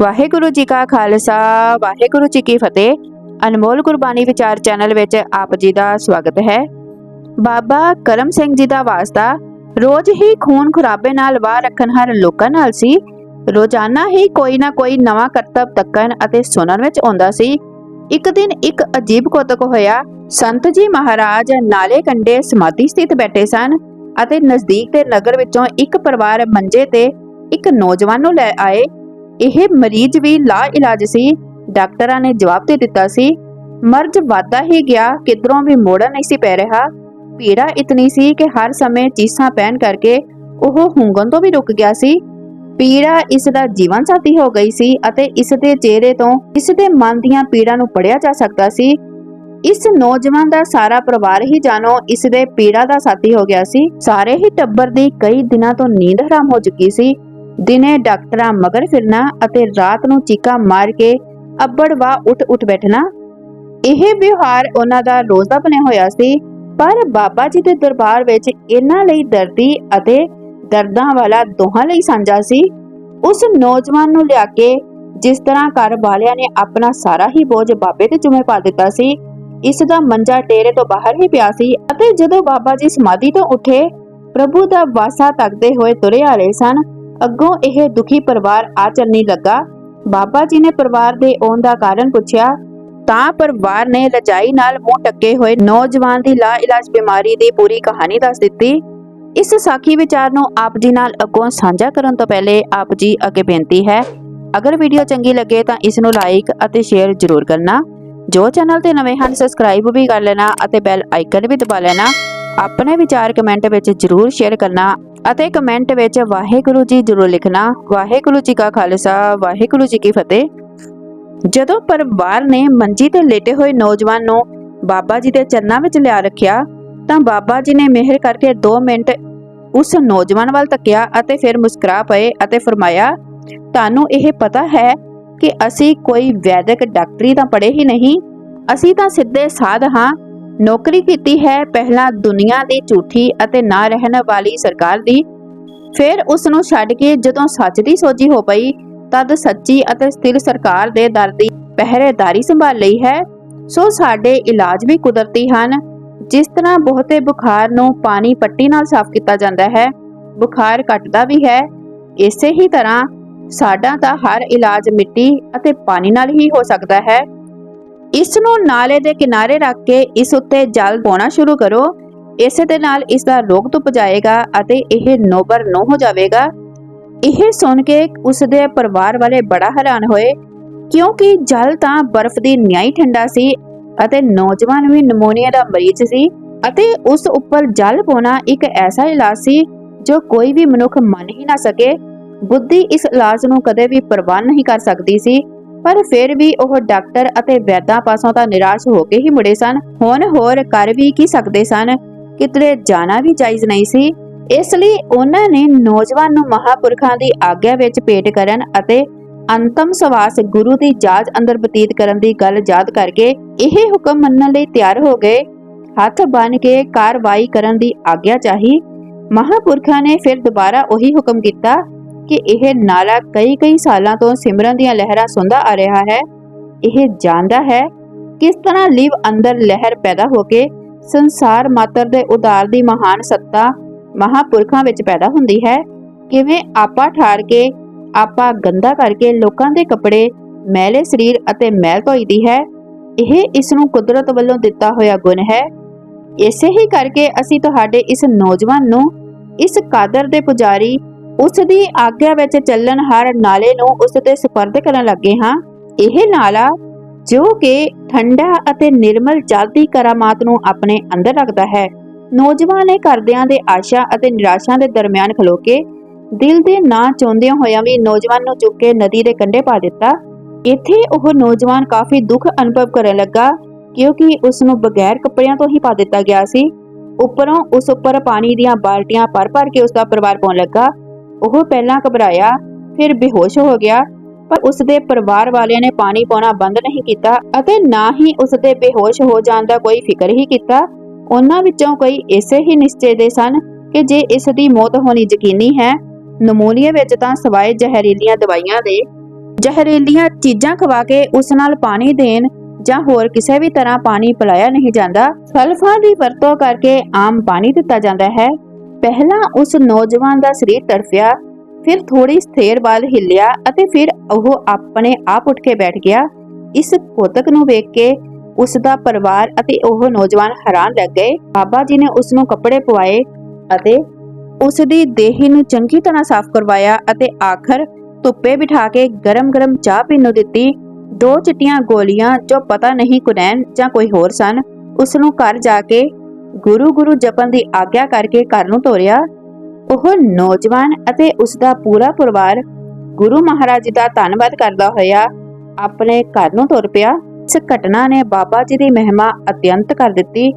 ਵਾਹਿਗੁਰੂ ਜੀ ਕਾ ਖਾਲਸਾ, ਵਾਹਿਗੁਰੂ ਜੀ ਕੀ ਫਤਿਹ। ਅਨਮੋਲ ਗੁਰਬਾਣੀ ਵਿਚਾਰ ਚੈਨਲ ਵਿੱਚ ਆਪ ਜੀ ਦਾ ਸਵਾਗਤ ਹੈ। ਬਾਬਾ ਕਰਮ ਸਿੰਘ ਜੀ ਦਾ ਵਾਸਤਾ, ਰੋਜ਼ ਹੀ ਖੂਨ ਖੁਰਾਬੇ ਨਾਲ ਵਾਹ ਰੱਖਣ ਹਰ ਲੋਕਾਂ ਨਾਲ ਸੀ। ਰੋਜ਼ਾਨਾ ਹੀ ਕੋਈ ਨਾ ਕੋਈ ਨਵਾਂ ਕਰਤੱਵ ਤੱਕਣ ਅਤੇ ਸੁਣਨ ਵਿੱਚ ਆਉਂਦਾ ਸੀ। ਇੱਕ ਦਿਨ ਇੱਕ ਅਜੀਬ ਕੌਤਕ ਹੋਇਆ। ਸੰਤ ਜੀ ਮਹਾਰਾਜ ਨਾਲੇ ਕੰਡੇ ਸਮਾਧੀ ਸਥਿਤ ਬੈਠੇ ਸਨ ਅਤੇ ਨਜ਼ਦੀਕ ਦੇ ਨਗਰ ਵਿੱਚੋਂ ਇੱਕ ਪਰਿਵਾਰ ਮੰਜੇ ਤੇ ਇੱਕ ਨੌਜਵਾਨ ਨੂੰ ਲੈ ਆਏ। ਇਹ ਮਰੀਜ਼ ਵੀ ਲਾ ਇਲਾਜ ਸੀ। ਡਾਕਟਰਾਂ ਨੇ ਜਵਾਬ ਦੇ ਦਿੱਤਾ ਸੀ, ਮਰਜ਼ ਵਾਧਾ ਹੀ ਗਿਆ, ਕਿਧਰੋਂ ਵੀ ਮੋੜਾ ਨਹੀਂ ਸੀ ਪੈ ਰਿਹਾ। ਪੀੜਾ ਇਤਨੀ ਸੀ ਕਿ ਹਰ ਸਮੇਂ ਚੀਸਾਂ ਪੈਣ ਕਰਕੇ ਉਹ ਹੁੰਗਣ ਤੋਂ ਵੀ ਰੁਕ ਗਿਆ ਸੀ। ਪੀੜਾ ਇਸ ਦਾ ਜੀਵਨ ਸਾਥੀ ਹੋ ਗਈ ਸੀ ਅਤੇ ਇਸ ਦੇ ਚਿਹਰੇ ਤੋਂ ਇਸ ਦੇ ਮਨ ਦੀਆਂ ਪੀੜਾਂ ਨੂੰ ਪੜਿਆ ਜਾ ਸਕਦਾ ਸੀ। ਇਸ ਨੌਜਵਾਨ ਦਾ ਸਾਰਾ ਪਰਿਵਾਰ ਹੀ ਜਾਣੋ, ਇਸ ਦੇ ਪੀੜਾ ਦਾ ਸਾਥੀ ਹੋ ਗਿਆ ਸੀ। ਸਾਰੇ ਹੀ ਟੱਬਰ ਦੀ ਕਈ ਦਿਨਾਂ ਤੋਂ ਨੀਂਦ ਹਰਾਮ ਹੋ ਚੁੱਕੀ ਸੀ। ਦਿਨੇ ਡਾਕਟਰਾਂ ਮਗਰ ਫਿਰਨਾ ਅਤੇ ਰਾਤ ਨੂੰ ਚੀਕਾ ਮਾਰ ਕੇ ਅੱਬੜ ਵਾ ਉੱਠ ਉੱਠ ਬੈਠਣਾ। ਇਹ ਵਿਵਹਾਰ ਉਹਨਾਂ ਦਾ ਰੋਜ਼ ਦਾ ਬਣਿਆ ਹੋਇਆ ਸੀ, ਪਰ ਬਾਬਾ ਜੀ ਦੇ ਦਰਬਾਰ ਵਿੱਚ ਇਹਨਾਂ ਲਈ ਦਰਦੀ ਅਤੇ ਦਰਦਾਂ ਵਾਲਾ ਦੋਹਾਂ ਲਈ ਸਾਂਝਾ ਸੀ। ਉਸ ਨੌਜਵਾਨ ਨੂੰ ਲਿਆ ਕੇ ਜਿਸ ਤਰ੍ਹਾਂ ਘਰ ਵਾਲਿਆਂ ਨੇ ਆਪਣਾ ਸਾਰਾ ਹੀ ਬੋਝ ਬਾਬੇ ਤੇ ਜੁਮੇ ਪਾ ਦਿੱਤਾ ਸੀ, ਇਸ ਦਾ ਮੰਜਾ ਡੇਰੇ ਤੋਂ ਬਾਹਰ ਹੀ ਪਿਆ ਸੀ ਅਤੇ ਜਦੋਂ ਬਾਬਾ ਜੀ ਸਮਾਧੀ ਤੋਂ ਉੱਠੇ, ਪ੍ਰਭੂ ਦਾ ਵਾਸਾ ਤੱਕਦੇ ਹੋਏ ਤੁਰੇ ਆ ਰਹੇ ਸਨ ਅੱਗੋਂ ਇਹ ਦੁਖੀ ਪਰਿਵਾਰ ਆ ਚੱਲਣੀ ਲੱਗਾ। ਬਾਬਾ ਜੀ ਨੇ ਪਰਿਵਾਰ ਦੇ ਆਉਣ ਦਾ ਕਾਰਨ ਪੁੱਛਿਆ, ਤਾਂ ਪਰਿਵਾਰ ਨੇ ਰਜਾਈ ਨਾਲ ਮੂੰਹ ਟੱਕੇ ਹੋਏ ਨੌਜਵਾਨ ਦੀ ਲਾ ਬਿਮਾਰੀ ਦੀ ਪੂਰੀ ਕਹਾਣੀ ਦੱਸ ਦਿੱਤੀ। ਇਸ ਸਾਖੀ ਵਿਚਾਰ ਨੂੰ ਆਪ ਜੀ ਨਾਲ ਅੱਗੋਂ ਸਾਂਝਾ ਕਰਨ ਤੋਂ ਪਹਿਲੇ ਆਪ ਜੀ ਅੱਗੇ ਬੇਨਤੀ ਹੈ, ਅਗਰ ਵੀਡੀਓ ਚੰਗੀ ਲੱਗੇ ਤਾਂ ਇਸ ਨੂੰ ਲਾਈਕ ਅਤੇ ਸ਼ੇਅਰ ਜ਼ਰੂਰ ਕਰਨਾ। ਜੋ ਚੈਨਲ ਤੇ ਨਵੇਂ ਹਨ, ਸਬਸਕ੍ਰਾਈਬ ਵੀ ਕਰ ਲੈਣਾ ਅਤੇ ਬੈਲ ਆਈਕਨ ਵੀ ਦਬਾ ਲੈਣਾ। ਆਪਣੇ ਵਿਚਾਰ ਕਮੈਂਟ ਵਿੱਚ ਜ਼ਰੂਰ ਸ਼ੇਅਰ ਕਰਨਾ। ਅਤੇ ਕਮੈਂਟ ਵਿੱਚ ਵਾਹਿਗੁਰੂ ਜੀ ਜ਼ਰੂਰ ਲਿਖਣਾ। ਵਾਹਿਗੁਰੂ ਜੀ ਕਾ ਖਾਲਸਾ, ਵਾਹਿਗੁਰੂ ਜੀ ਕੀ ਫਤਿਹ। ਜਦੋਂ ਪਰਿਵਾਰ ਨੇ ਮੰਜੀ ਤੇ ਲੇਟੇ ਹੋਏ ਨੌਜਵਾਨ ਨੂੰ ਬਾਬਾ ਜੀ ਦੇ ਚਰਨਾਂ ਵਿੱਚ ਲਿਆ ਰੱਖਿਆ, ਤਾਂ ਬਾਬਾ ਜੀ ਨੇ ਮਿਹਰ ਕਰਕੇ 2 ਮਿੰਟ ਉਸ ਨੌਜਵਾਨ ਵੱਲ ਤੱਕਿਆ ਅਤੇ ਫਿਰ ਮੁਸਕਰਾ ਪਏ ਅਤੇ ਫਰਮਾਇਆ, ਤੁਹਾਨੂੰ ਇਹ ਪਤਾ ਹੈ ਕਿ ਅਸੀਂ ਕੋਈ ਵੈਦਿਕ ਡਾਕਟਰੀ ਤਾਂ ਪੜ੍ਹੇ ਹੀ ਨਹੀਂ। ਅਸੀਂ ਤਾਂ ਸਿੱਧੇ ਸਾਧ ਹਾਂ ਨੌਕਰੀ ਕੀਤੀ ਹੈ, ਪਹਿਲਾਂ ਦੁਨੀਆ ਦੀ ਝੂਠੀ ਅਤੇ ਨਾ ਰਹਿਣ ਵਾਲੀ ਸਰਕਾਰ ਦੀ। ਫਿਰ ਉਸ ਨੂੰ ਛੱਡ ਕੇ ਜਦੋਂ ਸੱਚ ਦੀ ਸੋਝੀ ਹੋ ਪਈ, ਤਦ ਸੱਚੀ ਅਤੇ ਸਥਿਰ ਸਰਕਾਰ ਦੇ ਦਰ ਦੀ ਪਹਿਰੇਦਾਰੀ ਸੰਭਾਲ ਲਈ ਹੈ। ਸੋ ਸਾਡੇ ਇਲਾਜ ਵੀ ਕੁਦਰਤੀ ਹਨ। ਜਿਸ ਤਰ੍ਹਾਂ ਬਹੁਤੇ ਬੁਖਾਰ ਨੂੰ ਪਾਣੀ ਪੱਟੀ ਨਾਲ ਸਾਫ਼ ਕੀਤਾ ਜਾਂਦਾ ਹੈ, ਬੁਖਾਰ ਘਟਦਾ ਵੀ ਹੈ, ਇਸੇ ਹੀ ਤਰ੍ਹਾਂ ਸਾਡਾ ਤਾਂ ਹਰ ਇਲਾਜ ਮਿੱਟੀ ਅਤੇ ਪਾਣੀ ਨਾਲ ਹੀ ਹੋ ਸਕਦਾ ਹੈ। ਇਸ ਨੂੰ ਨਾਲੇ ਦੇ ਕਿਨਾਰੇ ਰੱਖ ਕੇ ਇਸ ਉੱਤੇ ਜਲ ਪਾਉਣਾ ਸ਼ੁਰੂ ਕਰੋ। ਇਸੇ ਦੇ ਨਾਲ ਇਸ ਦਾ ਰੋਗ ਧੁੱਪ ਜਾਏਗਾ ਅਤੇ ਇਹ ਨੋਬਰ ਨੋ ਹੋ ਜਾਵੇਗਾ। ਇਹ ਸੁਣ ਕੇ ਉਸ ਦੇ ਪਰਿਵਾਰ ਵਾਲੇ ਬੜਾ ਹੈਰਾਨ ਹੋਏ, ਕਿਉਂਕਿ ਜਲ ਤਾਂ ਬਰਫ਼ ਦੀ ਨਿਆਈ ਠੰਡਾ ਸੀ ਅਤੇ ਨੌਜਵਾਨ ਵੀ ਨਮੋਨੀਆ ਦਾ ਮਰੀਜ਼ ਸੀ ਅਤੇ ਉਸ ਉੱਪਰ ਜਲ ਪਾਉਣਾ ਇੱਕ ਐਸਾ ਇਲਾਜ ਸੀ ਜੋ ਕੋਈ ਵੀ ਮਨੁੱਖ ਮੰਨ ਹੀ ਨਾ ਸਕੇ। ਬੁੱਧੀ ਇਸ ਇਲਾਜ ਨੂੰ ਕਦੇ ਵੀ ਪ੍ਰਵਾਨ ਨਹੀਂ ਕਰ ਸਕਦੀ ਸੀ। ਪਰ ਫਿਰ ਵੀ ਉਹ ਡਾਕਟਰ ਅਤੇ ਵੈਦਾਂ ਪਾਸੋਂ ਤਾਂ ਨਿਰਾਸ਼ ਹੋ ਕੇ ਹੀ ਮੁੜੇ ਸਨ। ਹੁਣ ਹੋਰ ਕਰ ਵੀ ਕੀ ਸਕਦੇ ਸਨ? ਕਿਤੇ ਜਾਣਾ ਵੀ ਜਾਇਜ਼ ਨਹੀਂ ਸੀ। ਇਸ ਲਈ ਉਹਨਾਂ ਨੇ ਨੌਜਵਾਨ ਨੂੰ ਮਹਾਪੁਰਖਾਂ ਦੀ ਆਗਿਆ ਵਿੱਚ ਭੇਟ ਕਰਨ ਅਤੇ ਅੰਤਮ ਸਵਾਸ ਗੁਰੂ ਦੀ ਜਾਜ ਅੰਦਰ ਬਤੀਤ ਕਰਨ ਦੀ ਗੱਲ ਯਾਦ ਕਰਕੇ ਇਹ ਹੁਕਮ ਮੰਨਣ ਲਈ ਤਿਆਰ ਹੋ ਗਏ। ਹੱਥ ਬੰਨ ਕੇ ਕਾਰਵਾਈ ਕਰਨ ਦੀ ਆਗਿਆ ਚਾਹੀ। ਮਹਾਪੁਰਖਾਂ ਨੇ ਫਿਰ ਦੁਬਾਰਾ ਉਹੀ ਹੁਕਮ ਕੀਤਾ ਕਿ ਇਹ ਨਾਲਾ ਕਈ ਕਈ ਸਾਲਾਂ ਤੋਂ ਸਿਮਰਨ ਦੀਆਂ ਲਹਿਰਾਂ ਸੁਣਦਾ ਆ ਰਿਹਾ ਹੈ। ਇਹ ਜਾਣਦਾ ਹੈ ਕਿਸ ਤਰ੍ਹਾਂ ਲਿਵ ਅੰਦਰ ਲਹਿਰ ਪੈਦਾ ਹੋ ਕੇ ਸੰਸਾਰ ਮਾਤਰ ਦੇ ਉਦਾਰ ਦੀ ਮਹਾਨ ਸੱਤਾ ਮਹਾਪੁਰਖਾਂ ਵਿੱਚ ਪੈਦਾ ਹੁੰਦੀ ਹੈ। ਕਿਵੇਂ ਆਪਾ ਠਾਰ ਕੇ, ਆਪਾ ਗੰਦਾ ਕਰਕੇ ਲੋਕਾਂ ਦੇ ਕੱਪੜੇ ਮੈਲੇ ਸਰੀਰ ਅਤੇ ਮੈਲ ਧੋਈਦੀ ਹੈ, ਇਹ ਇਸ ਨੂੰ ਕੁਦਰਤ ਵੱਲੋਂ ਦਿੱਤਾ ਹੋਇਆ ਗੁਣ ਹੈ। ਇਸੇ ਹੀ ਕਰਕੇ ਅਸੀਂ ਤੁਹਾਡੇ ਇਸ ਨੌਜਵਾਨ ਨੂੰ ਇਸ ਕਾਦਰ ਦੇ ਪੁਜਾਰੀ ਉਸ ਦੀ ਆਗਿਆ ਵਿੱਚ ਚੱਲਣ ਹਰ ਨਾਲੇ ਨੂੰ ਉਸ ਤੇ ਸਪਰਦ ਕਰਨ ਲੱਗੇ ਹਾਂ। ਇਹ ਨਾਲਾ ਜੋ ਕਿ ਠੰਡਾ ਅਤੇ ਨਿਰਮਲ ਜਲ ਦੀ ਕਰਾਮਾਤ ਨੂੰ ਆਪਣੇ ਅੰਦਰ ਰੱਖਦਾ ਹੈ। ਨੌਜਵਾਨ ਨੇ ਕਰਦਿਆਂ ਦੇ ਆਸ਼ਾ ਅਤੇ ਨਿਰਾਸ਼ਾ ਦੇ ਦਰਮਿਆਨ ਖਲੋ ਕੇ ਦਿਲ ਦੇ ਨਾ ਚਾਹੁੰਦਿਆਂ ਹੋਇਆਂ ਵੀ ਨੌਜਵਾਨ ਨੂੰ ਚੁੱਕ ਕੇ ਨਦੀ ਦੇ ਕੰਢੇ ਪਾ ਦਿੱਤਾ। ਇੱਥੇ ਉਹ ਨੌਜਵਾਨ ਕਾਫੀ ਦੁੱਖ ਅਨੁਭਵ ਕਰਨ ਲੱਗਾ, ਕਿਉਂਕਿ ਉਸ ਨੂੰ ਬਗੈਰ ਕੱਪੜਿਆਂ ਤੋਂ ਹੀ ਪਾ ਦਿੱਤਾ ਗਿਆ ਸੀ। ਉੱਪਰੋਂ ਉਸ ਉੱਪਰ ਪਾਣੀ ਦੀਆਂ ਬਾਲਟੀਆਂ ਭਰ ਭਰ ਕੇ ਉਸ ਦਾ ਪਰਿਵਾਰ ਪਾਉਣ ਲੱਗਾ। ਉਹ ਪਹਿਲਾਂ ਘਬਰਾਇਆ, ਫਿਰ ਬੇਹੋਸ਼ ਹੋ ਗਿਆ, ਪਰ ਉਸ ਦੇ ਪਰਿਵਾਰ ਵਾਲਿਆਂ ਨੇ ਪਾਣੀ ਪਾਉਣਾ ਬੰਦ ਨਹੀਂ ਕੀਤਾ ਅਤੇ ਨਾ ਹੀ ਉਸ ਦੇ ਬੇਹੋਸ਼ ਹੋ ਜਾਣ ਦਾ ਕੋਈ ਫਿਕਰ ਹੀ ਕੀਤਾ। ਉਹਨਾਂ ਵਿੱਚੋਂ ਕਈ ਇਸੇ ਹੀ ਨਿਸ਼ਚੇ ਦੇ ਸਨ ਕਿ ਜੇ ਇਸ ਦੀ ਮੌਤ ਹੋਣੀ ਯਕੀਨੀ ਹੈ ਨਮੂਨੀਏ ਵਿੱਚ ਤਾਂ ਸਵਾਏ ਜ਼ਹਿਰੀਲੀਆਂ ਦਵਾਈਆਂ ਦੇ। ਜ਼ਹਿਰੀਲੀਆਂ ਚੀਜ਼ਾਂ ਖਵਾ ਕੇ ਉਸ ਨਾਲ ਪਾਣੀ ਦੇਣ ਜਾਂ ਹੋਰ ਕਿਸੇ ਵੀ ਤਰ੍ਹਾਂ ਪਾਣੀ ਪਿਲਾਇਆ ਨਹੀਂ ਜਾਂਦਾ। ਸਲਫਾਂ ਦੀ ਵਰਤੋਂ ਕਰਕੇ ਆਮ ਪਾਣੀ ਦਿੱਤਾ ਜਾਂਦਾ ਹੈ। ਪਹਿਲਾਂ ਉਸ ਨੌਜਵਾਨ ਦਾ ਸਰੀਰ ਤੜਫਿਆ, ਫਿਰ ਥੋੜੀ ਸਥੇਰ ਬਾਅਦ ਹਿੱਲਿਆ ਅਤੇ ਫਿਰ ਉਹ ਆਪਣੇ ਆਪ ਉੱਠ ਕੇ ਬੈਠ ਗਿਆ। ਇਸ ਕੋਤਕ ਨੂੰ ਵੇਖ ਕੇ ਉਸ ਦਾ ਪਰਿਵਾਰ ਅਤੇ ਉਹ ਨੌਜਵਾਨ ਹੈਰਾਨ ਰਹਿ ਗਏ। ਬਾਬਾ ਜੀ ਨੇ ਉਸ ਨੂੰ ਕੱਪੜੇ ਪਵਾਏ ਅਤੇ ਉਸ ਦੀ ਦੇਹੀ ਨੂੰ ਚੰਗੀ ਤਰ੍ਹਾਂ ਸਾਫ਼ ਕਰਵਾਇਆ ਅਤੇ ਆਖਰ ਧੁੱਪੇ ਬਿਠਾ ਕੇ ਗਰਮ-ਗਰਮ ਚਾਹ ਪੀਣ ਨੂੰ ਦਿੱਤੀ। ਦੋ ਚਿੱਟੀਆਂ ਗੋਲੀਆਂ, ਜੋ ਪਤਾ ਨਹੀਂ ਕੁਨੈਨ ਜਾਂ ਕੋਈ ਹੋਰ ਸਨ, ਉਸ ਨੂੰ ਘਰ ਜਾ ਕੇ ਗੁਰੂ ਗੁਰੂ ਜਪਣ ਦੀ ਆਗਿਆ ਕਰਕੇ ਘਰ ਨੂੰ ਤੋਰਿਆ। ਉਹ ਨੌਜਵਾਨ ਅਤੇ ਉਸ ਦਾ ਪੂਰਾ ਪਰਿਵਾਰ ਗੁਰੂ ਮਹਾਰਾਜ ਦਾ ਧੰਨਵਾਦ ਕਰਦਾ ਹੋਇਆ ਆਪਣੇ ਘਰ ਨੂੰ ਤੁਰ ਪਿਆ। ਇਸ ਘਟਨਾ ਨੇ ਬਾਬਾ ਜੀ ਦੀ ਮਹਿਮਾ ਅਤਿਅੰਤ ਕਰ ਦਿੱਤੀ।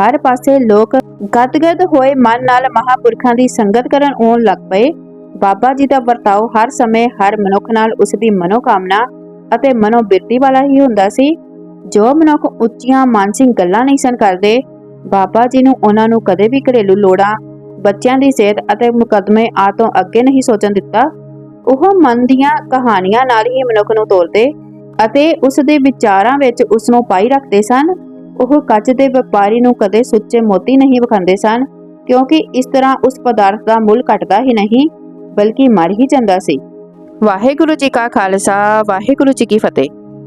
ਹਰ ਪਾਸੇ ਲੋਕ ਗਦਗਦ ਹੋਏ ਮਨ ਨਾਲ ਮਹਾਪੁਰਖਾਂ ਦੀ ਸੰਗਤ ਕਰਨ ਆਉਣ ਲੱਗ ਪਏ। ਬਾਬਾ ਜੀ ਦਾ ਵਰਤਾਓ ਹਰ ਸਮੇਂ ਹਰ ਮਨੁੱਖ ਨਾਲ ਉਸ ਦੀ ਮਨੋਕਾਮਨਾ ਅਤੇ ਮਨੋਬਿਰਤੀ ਵਾਲਾ ਹੀ ਹੁੰਦਾ ਸੀ। ਜੋ ਮਨੁੱਖ ਉੱਚੀਆਂ ਮਾਨਸਿਕ ਗੱਲਾਂ ਨਹੀਂ ਸਨ ਕਰਦੇ ਬਾਬਾ ਜੀ ਨੂੰ ਉਹਨਾਂ ਨੂੰ ਕਦੇ ਵੀ ਘਰੇਲੂ ਲੋੜਾਂ, ਬੱਚਿਆਂ ਦੀ ਸਿਹਤ ਅਤੇ ਮੁਕੱਦਮੇ ਆ ਤੋਂ ਅੱਗੇ ਨਹੀਂ ਸੋਚਣ ਦਿੱਤਾ। ਉਹ ਮਨ ਦੀਆਂ ਕਹਾਣੀਆਂ ਨਾਲ ਹੀ ਮਨੁੱਖ ਨੂੰ ਤੋਰਦੇ ਅਤੇ ਉਸ ਦੇ ਵਿਚਾਰਾਂ ਵਿੱਚ ਉਸ ਨੂੰ ਪਾਈ ਰੱਖਦੇ ਸਨ। ਉਹ ਕੱਚ ਦੇ ਵਪਾਰੀ ਨੂੰ ਕਦੇ ਸੁੱਚੇ ਮੋਤੀ ਨਹੀਂ ਵਿਖਾਉਂਦੇ ਸਨ, ਕਿਉਂਕਿ ਇਸ ਤਰ੍ਹਾਂ ਉਸ ਪਦਾਰਥ ਦਾ ਮੁੱਲ ਘਟਦਾ ਹੀ ਨਹੀਂ, ਬਲਕਿ ਮਰ ਹੀ ਜਾਂਦਾ ਸੀ। ਵਾਹਿਗੁਰੂ ਜੀ ਕਾ ਖਾਲਸਾ, ਵਾਹਿਗੁਰੂ ਜੀ ਕੀ ਫਤਿਹ।